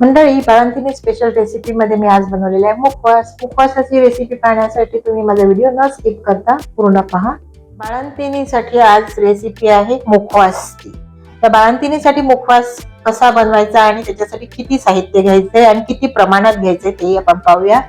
मंडळी बाळंतिनी special recipe मध्ये मी आज बनवलेले आहे मुखवास. मुखवासाची रेसिपी पाहण्यासाठी तुम्ही माझा व्हिडिओ न स्किप करता पूर्ण पहा. बाळंतिनीसाठी आज रेसिपी आहे मुखवासची त्या बाळंतिनीसाठी मुखवास कसा बनवायचा आणि त्याच्यासाठी किती साहित्य घ्यायचंय आणि किती प्रमाणात घ्यायचंय ते आपण पाहूया.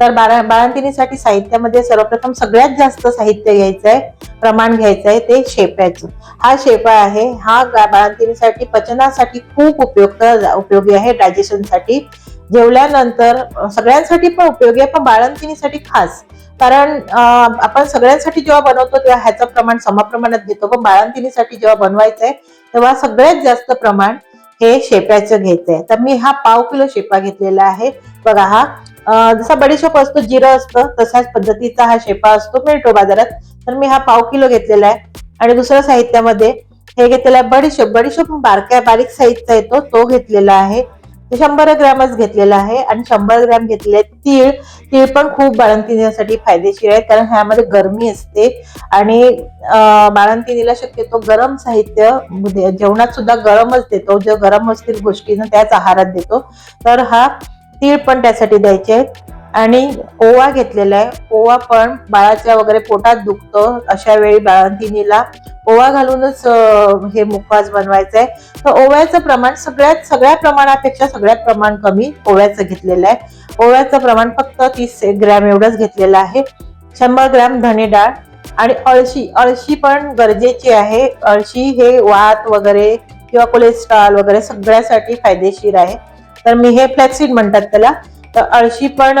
तर बाळा बाळंतिणीसाठी साहित्यामध्ये सर्वप्रथम सगळ्यात जास्त साहित्य घ्यायचं आहे प्रमाण घ्यायचं आहे ते शेप्याचं. हा शेपा आहे हा बाळंतिणीसाठी पचनासाठी खूप उपयुक्त उपयोगी आहे डायजेशनसाठी. जेवल्यानंतर सगळ्यांसाठी पण उपयोगी आहे पण बाळंतिणीसाठी खास. कारण आपण सगळ्यांसाठी जेव्हा बनवतो तेव्हा ह्याचं प्रमाण समप्रमाणात घेतो. पण बाळंतिणीसाठी जेव्हा बनवायचं आहे तेव्हा सगळ्यात जास्त प्रमाण हे शेप्याचं घ्यायचंय तर मी हा पाव किलो शेपा घेतलेला आहे. बघा हा जसा बडीशोप असतो जिरं असतं तशाच पद्धतीचा हा शेपा असतो मिळतो बाजारात. तर मी हा पाव किलो घेतलेला आहे. आणि दुसऱ्या साहित्यामध्ये हे घेतलेलं आहे बडीशोप. बडीशोप बारक्या बारीक साईजचा येतो तो घेतलेला आहे. शंभर ग्रॅमच घेतलेला आहे आणि शंभर ग्रॅम घेतलेले तीळ तीळ पण खूप बाळंतिनीसाठी फायदेशीर आहे कारण ह्यामध्ये गरमी असते. आणि बाळंतिनीला शक्यतो गरम साहित्य म्हणजे जेवणात सुद्धा गरमच देतो. जे गरम असतील गोष्टीनं त्याच आहारात देतो. तर हा तीळ पण त्यासाठी द्यायचे आहेत. आणि ओवा घेतलेला आहे. ओवा पण बाळाच्या वगैरे पोटात दुखतो. अशा वेळी बाळंतिनीला ओवा घालूनच हे मुखवास बनवायचं आहे तर ओव्याचं प्रमाण सगळ्यात सगळ्या प्रमाणापेक्षा सगळ्यात प्रमाण कमी ओव्याचं घेतलेलं आहे. ओव्याचं प्रमाण फक्त तीस ग्रॅम एवढंच घेतलेलं आहे. शंभर ग्रॅम धणे डाळ आणि अळशी अळशी पण गरजेची आहे. अळशी हे वात वगैरे किंवा कोलेस्ट्रॉल वगैरे सगळ्यासाठी फायदेशीर आहे. तर मी हे फ्लॅक्सिड म्हणतात त्याला. तर अळशी पण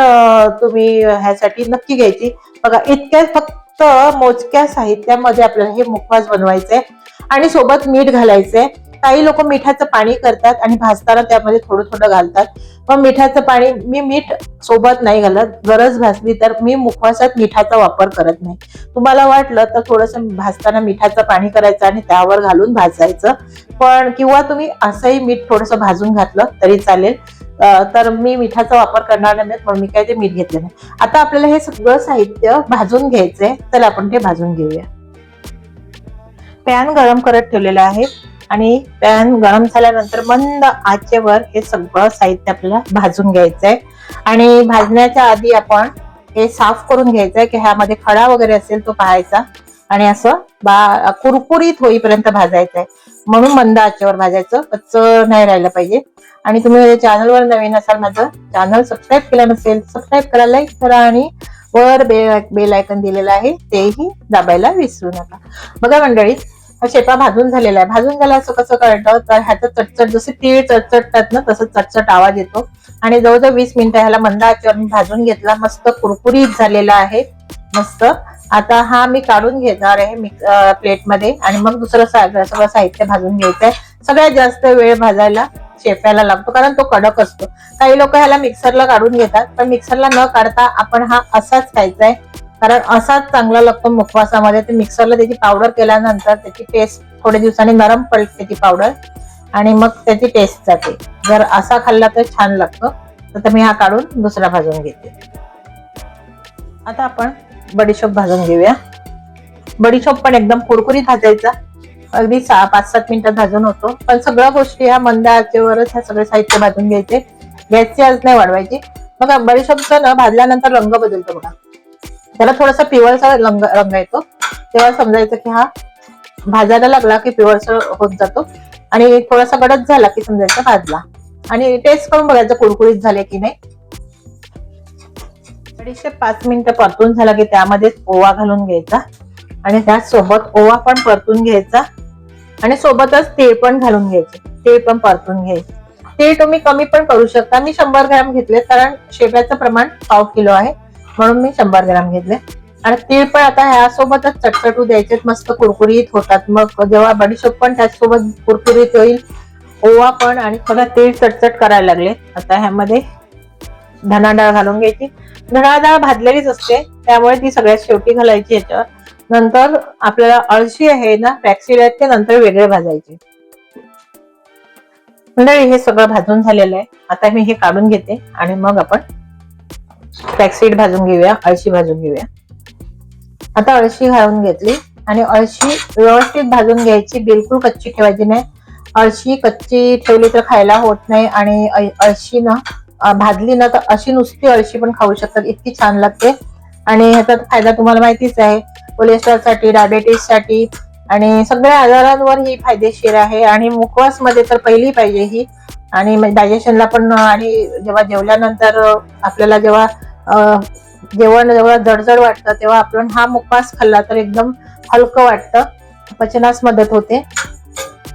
तुम्ही ह्यासाठी नक्की घ्यायची. बघा इतक्या फक्त मोजक्या साहित्यामध्ये आपल्याला हे मुखवास बनवायचंय आणि सोबत मीठ घालायचंय काही लोक मिठाचं पाणी करतात आणि भाजताना त्यामध्ये थोडं थोडं घालतात. पण मिठाचं पाणी मी मीठ सोबत नाही घालत. गरज भासली तर मी मुखवासात मिठाचा वापर करत नाही. तुम्हाला वाटलं तर थोडंसं भाजताना मिठाचं पाणी करायचं आणि त्यावर घालून भाजायचं. पण किंवा तुम्ही असंही मीठ थोडंसं भाजून घातलं तरी चालेल. तर मी मिठाचा वापर करणार नाही म्हणून मी काय ते मीठ घेतलं नाही. आता आपल्याला हे सगळं साहित्य भाजून घ्यायचंय तर आपण ते भाजून घेऊया. पॅन गरम करत ठेवलेलं आहे आणि पॅन गरम झाल्यानंतर मंद आचेवर हे सगळं साहित्य आपल्याला भाजून घ्यायचंय. आणि भाजण्याच्या आधी आपण हे साफ करून घ्यायचंय की ह्यामध्ये खडा वगैरे असेल तो पाहायचा. आणि असं बा कुरकुरीत होईपर्यंत भाजायचं आहे म्हणून मंद आचेवर भाजायचं कच्च नाही राहिलं पाहिजे. आणि तुम्ही माझ्या चॅनलवर नवीन असाल माझं चॅनल सबस्क्राईब केलं नसेल सबस्क्राईब करा लाईक करा आणि वर बे बेल आयकन दिलेलं आहे तेही दाबायला विसरू नका. बघा मंडळी हा शेपा भाजून झालेला आहे. भाजून झाला असं कसं कळतं? तर ह्याचं चटचट जसे तीळ चटचटतात ना तसं चटचट आवाज येतो. आणि जवळजवळ वीस मिनिटं ह्याला मंद आचेवर मी भाजून घेतला. मस्त कुरकुरीत झालेला आहे. मस्त. आता हा मी काढून घेणार आहे मिक्स प्लेटमध्ये. आणि मग दुसरं सगळं साहित्य भाजून घ्यायचंय सगळ्यात जास्त वेळ भाजायला शेपायला लागतो कारण तो कडक असतो. काही लोक ह्याला मिक्सरला काढून घेतात पण मिक्सरला न काढता आपण हा असाच खायचा आहे कारण असाच चांगला लागतो मुखवासामध्ये ते मिक्सरला त्याची पावडर केल्यानंतर त्याची टेस्ट थोड्या दिवसांनी नरम पडते त्याची पावडर. आणि मग त्याची टेस्ट जाते. जर असा खाल्ला तर छान लागतो. तर मी हा काढून दुसरा भाजून घेते. आता आपण बडीशोप भाजून घेऊया. बडीशोप पण एकदम कुरकुरीत भाजायचा. अगदी सहा पाच सात मिनिटात भाजून होतो. पण सगळ्या गोष्टी ह्या मंद आचेवरच ह्या सगळे साहित्य भाजून घ्यायचे. गॅसची आज नाही वाढवायची. बघा बडीशोपचा ना भाजल्यानंतर रंग बदलतो बघा. त्याला थोडासा पिवळसा रंग रंग येतो. तेव्हा समजायचं की हा भाजायला लागला की पिवळसर होत जातो. आणि थोडासा गडद झाला की समजायचं भाजला. आणि टेस्ट करून बघायचं कुरकुरीत झाले की नाही. अडीचशे पाच मिनिटं परतून झाला की त्यामध्ये ओवा घालून घ्यायचा. आणि त्याचसोबत ओवा पण परतून घ्यायचा. आणि सोबतच तीळ पण घालून घ्यायचे. तीळ पण परतून घ्यायचे. तीळ तुम्ही कमी पण करू शकता. मी शंभर ग्रॅम घेतले कारण शेव्याचं प्रमाण पाव किलो आहे. म्हणून मी शंभर ग्रॅम घेतले. आणि तीळ पण आता ह्यासोबतच चटचटू द्यायचे मस्त कुरकुरीत होतात. मग जेव्हा बडीशोप पण त्याचसोबत कुरकुरीत होईल ओवा पण आणि थोडा तीळ चटचट करायला लागले. आता ह्यामध्ये धना डाळ घालून घ्यायची. धना डाळ भाजलेलीच असते त्यामुळे ती सगळ्यात शेवटी घालायची याच्यावर नंतर आपल्याला अळशी आहे ना फ्लॅक्सीड आहेत ते नंतर वेगळे भाजायचे. मंडळी हे सगळं भाजून झालेलं आहे. आता मी हे काढून घेते आणि मग आपण फ्लॅक्सीड भाजून घेऊया अळशी भाजून घेऊया. आता अळशी घालून घेतली आणि अळशी व्यवस्थित भाजून घ्यायची बिलकुल कच्ची ठेवायची नाही. अळशी कच्ची ठेवली तर खायला होत नाही आणि अळशी ना भाजली ना तर अशी नुसती अळशी पण खाऊ शकतात. इतकी छान लागते. आणि ह्याचा फायदा तुम्हाला माहितीच आहे. कोलेस्ट्रॉलसाठी डायबेटीससाठी आणि सगळ्या आजारांवर ही फायदेशीर आहे. आणि मुखवासमध्ये तर पहिली पाहिजे ही. आणि डायजेशनला पण आणि जेव्हा जेवल्यानंतर आपल्याला जेव्हा जेवण जेव्हा जडजड वाटतं तेव्हा आपण हा मुखवास खाल्ला तर एकदम हलकं वाटतं. पचनास मदत होते.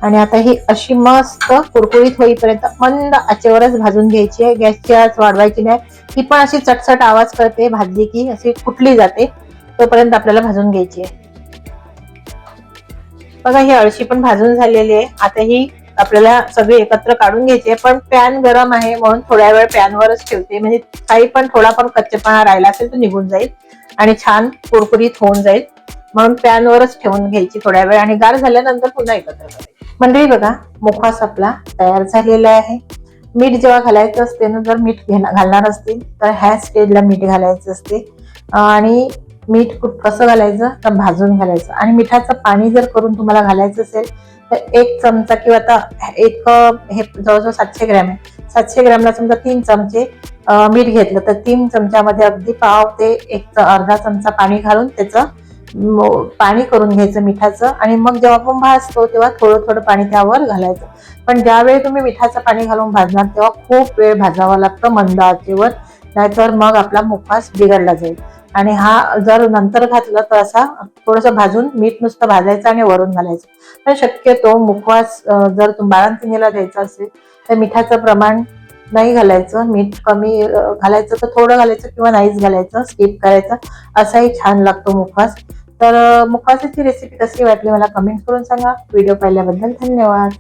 आणि आता ही अशी मस्त कुरकुरीत होईपर्यंत मंद आचेवरच भाजून घ्यायची आहे. गॅसची आच वाढवायची नाही. ही पण अशी चटचट आवाज करते भाजली की अशी कुठली जाते तोपर्यंत आपल्याला भाजून घ्यायची आहे. बघा ही अळशी पण भाजून झालेली आहे. आता ही आपल्याला सगळी एकत्र काढून घ्यायची आहे. पण पॅन गरम आहे म्हणून थोड्या वेळ पॅनवरच ठेवते. म्हणजे काही पण थोडा पण कच्चेपणा राहिला असेल तो निघून जाईल आणि छान कुरकुरीत होऊन जाईल. म्हणून पॅनवरच ठेवून घ्यायची थोड्या वेळ आणि गार झाल्यानंतर पुन्हा एकत्र करायची. मंडळी बघा मुखवास आपला तयार झालेला आहे. मीठ जेव्हा घालायचं असते ना जर मीठ घेणार घालणार असतील तर ह्या स्टेजला मीठ घालायचं असते. आणि मीठ कसं घालायचं? तर भाजून घालायचं. आणि मिठाचं पाणी जर करून तुम्हाला घालायचं असेल तर एक चमचा किंवा आता एक हे जवळजवळ सातशे ग्रॅम आहे. सातशे ग्रॅमला समजा तीन चमचे मीठ घेतलं तर तीन चमच्यामध्ये अगदी पाव ते एक अर्धा चमचा पाणी घालून त्याचं पाणी करून घ्यायचं मिठाचं. आणि मग जेव्हा आपण भाजतो तेव्हा थोडं थोडं पाणी त्यावर घालायचं. पण ज्यावेळी तुम्ही मिठाचं पाणी घालून भाजणार तेव्हा खूप वेळ भाजावं लागतं मंद आचेवर नाहीतर मग आपला मुखवास बिघडला जाईल. आणि हा जर नंतर घातलं तर असा थोडंसं भाजून मीठ नुसतं भाजायचं आणि वरून घालायचं. पण शक्यतो मुखवास जर तुम्ही बाळंतिणीला द्यायचा असेल तर मिठाचं प्रमाण नाही घालायचं मीठ कमी घालायचं तर थोडं घालायचं किंवा नाहीच घालायचं स्किप करायचं. असाही छान लागतो मुखवास. तर मुखवासाची रेसिपी कशी वाटली मला कमेंट करून सांगा. व्हिडिओ पाहिल्याबद्दल धन्यवाद.